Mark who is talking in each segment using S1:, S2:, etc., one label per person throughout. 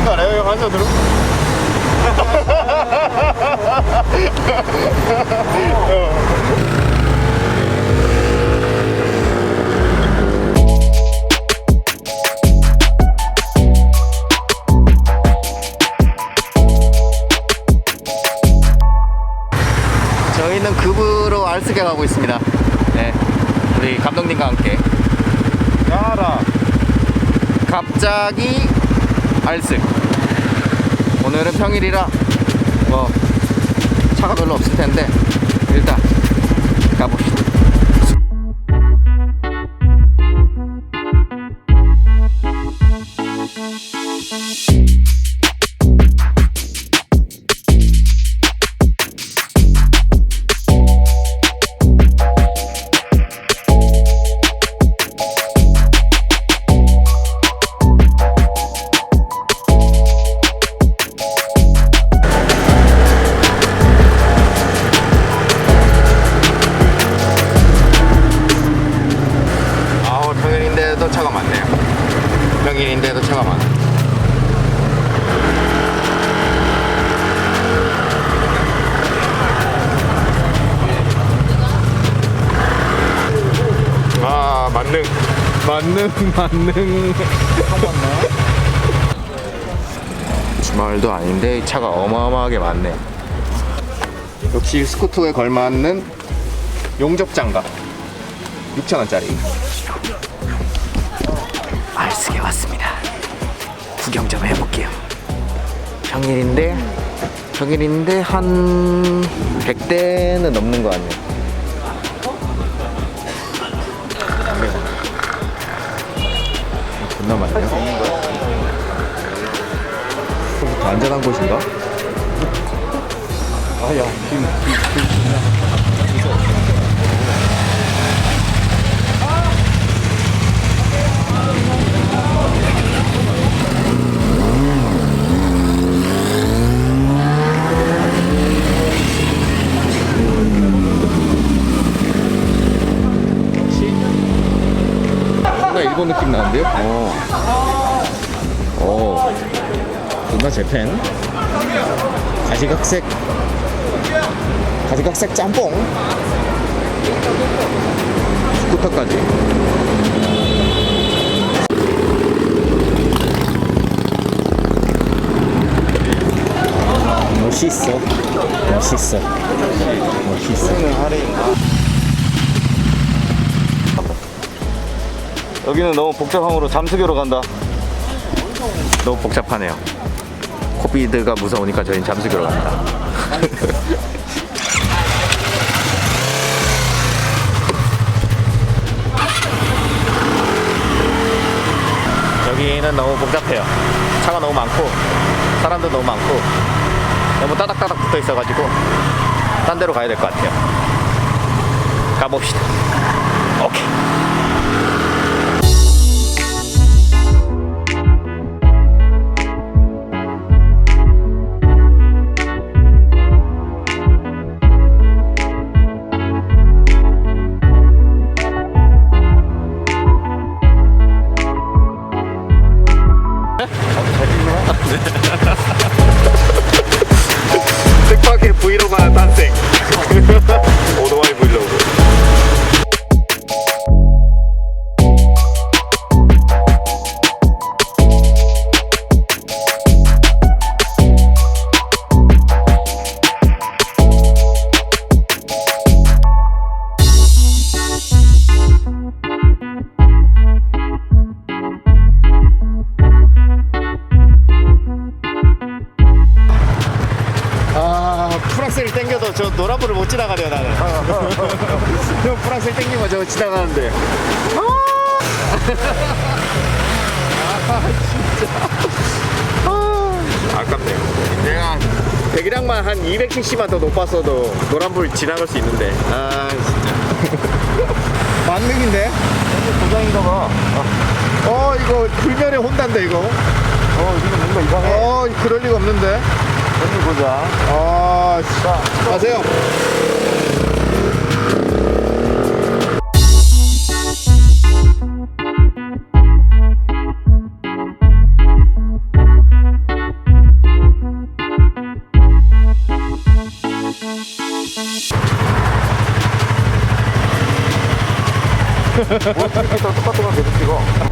S1: 되는 거 알아요 형 한손으로?
S2: 저희는 급으로 알쓰게 가고 있습니다. 네, 우리 감독님과 함께
S1: 야라
S2: 갑자기 알쓰. 오늘은 평일이라 뭐 차가 별로 없을 텐데 일단 가봅시다.
S1: 만능 만능
S2: 주말도 아닌데 이 차가 어마어마하게 많네. 역시 스쿠터에 걸맞는 용접 장갑 6,000원짜리. 알쓰게 왔습니다. 구경 좀 해볼게요. 평일인데 평일인데 한 100대는 넘는 거 아니에요? 존나 많네요. 더 안전한 곳인가?
S1: 아야 지금
S2: 일본 느낌 나는데요? 어. 어. 존나 재팬. 가지각색. 가지각색 짬뽕. 스쿠터까지. 멋있어. 멋있어. 멋있어. 여기는 너무 복잡함으로 잠수교로 간다. 너무 복잡하네요. 코비드가 무서우니까 저희는 잠수교로 갑니다. 여기는 너무 복잡해요. 차가 너무 많고 사람도 너무 많고 너무 따닥따닥 붙어 있어가지고 딴 데로 가야 될 것 같아요. 가봅시다. 오케이. 프랑스를 땡겨도 저 노란불을 못 지나가네요 나는. 형 프랑스를 땡기면 저거 지나가는데.
S1: 아깝네요
S2: 내가 배기량만 한 200cc만 더 높았어도 노란불 지나갈 수 있는데. 아 진짜. 만능인데?
S1: 도장인가 봐.
S2: 어 이거 불면에 혼단데 이거.
S1: 어, 이거 뭔가 이상해.
S2: 어 그럴 리가 없는데
S1: 전기 보자.
S2: 아, 자, 가세요. 뭐 이렇게 다 똑같은 거 계속 찍어.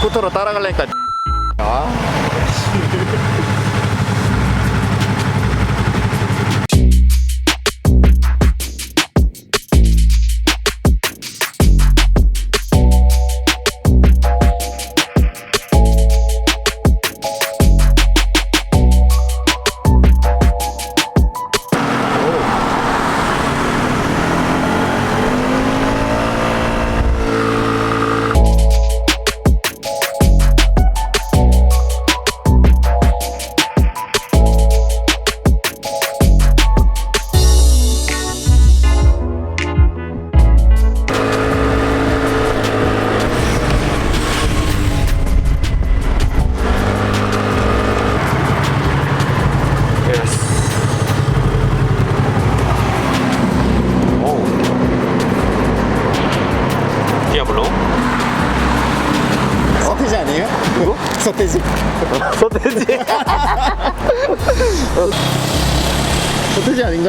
S2: 스쿠터로 따라가려니까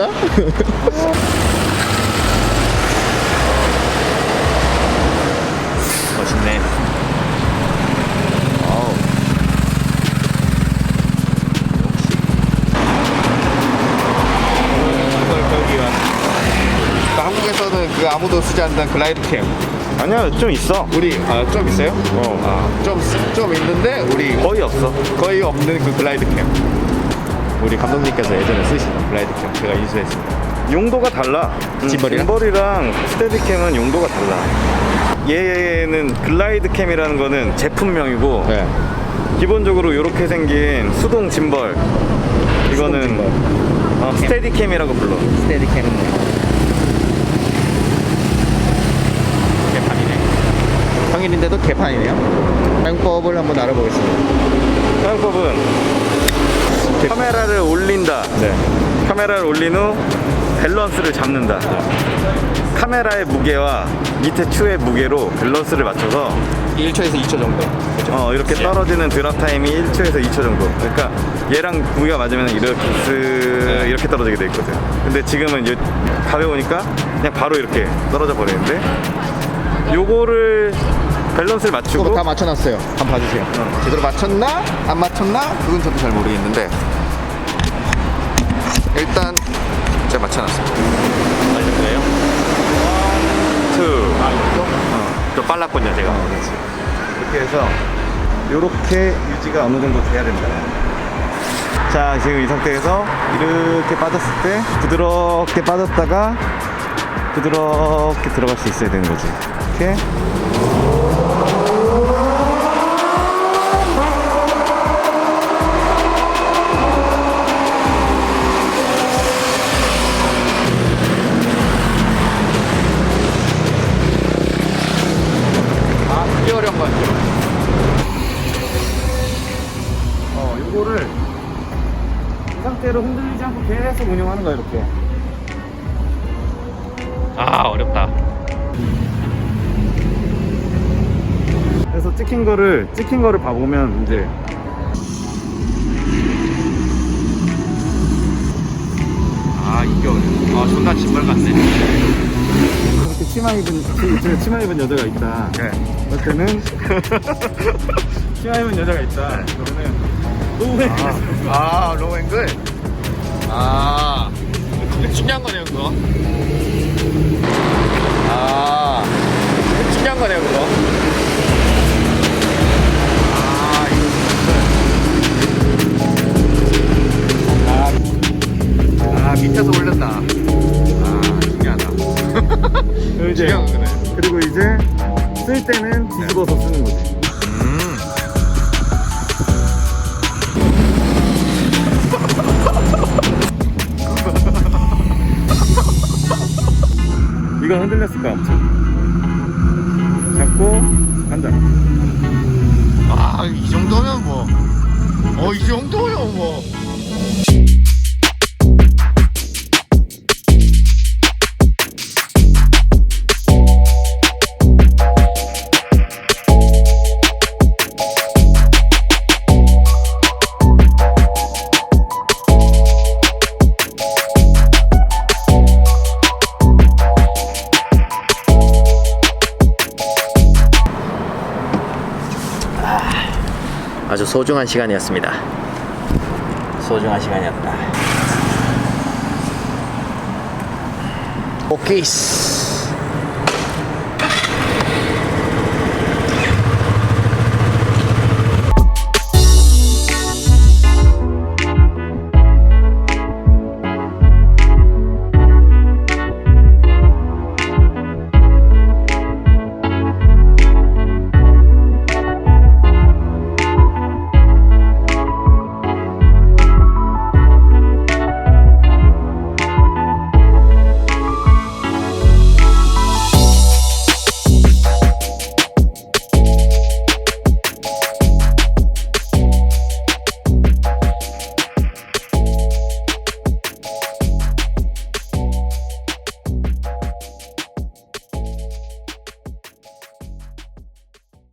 S2: 아닌가?
S1: 멋있네.
S2: 그러니까 한국에서는 그 아무도 쓰지 않는 글라이드 캠.
S1: 아니야, 좀 있어.
S2: 우리 아, 좀 있어요?
S1: 어.
S2: 아, 좀, 쓰- 좀 있는데 우리
S1: 거의 없어.
S2: 거의 없는 그 글라이드 캠. 우리 감독님께서 예전에 쓰시던 글라이드 캠 제가 인수했습니다.
S1: 용도가 달라. 음,
S2: 짐벌이랑?
S1: 짐벌이랑 스테디캠은 용도가 달라. 얘는 글라이드 캠이라는 거는 제품명이고
S2: 네.
S1: 기본적으로 이렇게 생긴 수동 짐벌 이거는
S2: 짐벌.
S1: 어, 스테디캠이라고 불러.
S2: 스테디 캠은 개판이네. 평일인데도 개판이네요. 사용법을 한번 알아보겠습니다.
S1: 사용법은 카메라를 올린다.
S2: 네.
S1: 카메라를 올린 후 밸런스를 잡는다. 카메라의 무게와 밑에 추의 무게로 밸런스를 맞춰서
S2: 1초에서 2초 정도. 그렇죠?
S1: 어, 이렇게 떨어지는 드랍 타임이 1초에서 2초 정도. 그러니까 얘랑 무게가 맞으면 이렇게 스
S2: 네.
S1: 이렇게 떨어지게 돼 있거든. 근데 지금은 이제 가벼우니까 그냥 바로 이렇게 떨어져 버리는데 요거를 밸런스를 맞추고
S2: 그거 다 맞춰놨어요. 한번 봐주세요.
S1: 어.
S2: 제대로 맞췄나? 안 맞췄나? 그건 저도 잘 모르겠는데 일단 제가.
S1: 맞는 거예요? 투. 어, 좀 빨랐군요, 제가. 이렇게 해서 이렇게 유지가 어느 정도 돼야 된다. 자, 지금 이 상태에서 이렇게 빠졌을 때 부드럽게 빠졌다가 부드럽게 들어갈 수 있어야 되는 거지. 이렇게. 운영하는 거야, 이렇게. 아, 어렵다. 그래서 찍힌 거를, 찍힌 거를 봐보면 이제
S2: 아, 이게 어려워. 아, 존나 짐벌 같네.
S1: 이렇게 치마 입은, 치- 치마 입은 여자가 있다.
S2: 네.
S1: 그럴 때는 치마 입은 여자가 있다. 그러면 노우에
S2: 아, 로우 앵글? 아, 중요한 거네요, 그거. 아, 중요한 거네요, 그거. 아, 이거. 아, 아, 밑에서 올렸다. 아, 중요하다.
S1: 그리고 이제
S2: 중요한 거네.
S1: 그리고 이제 쓸 때는 뒤집어서 쓰는 거지. 거야, 엄청. 잡고 간다.
S2: 아, 이 정도면 뭐. 어, 이 정도면 뭐. 아주 소중한 시간이었습니다. 소중한 시간이었다. 오케이.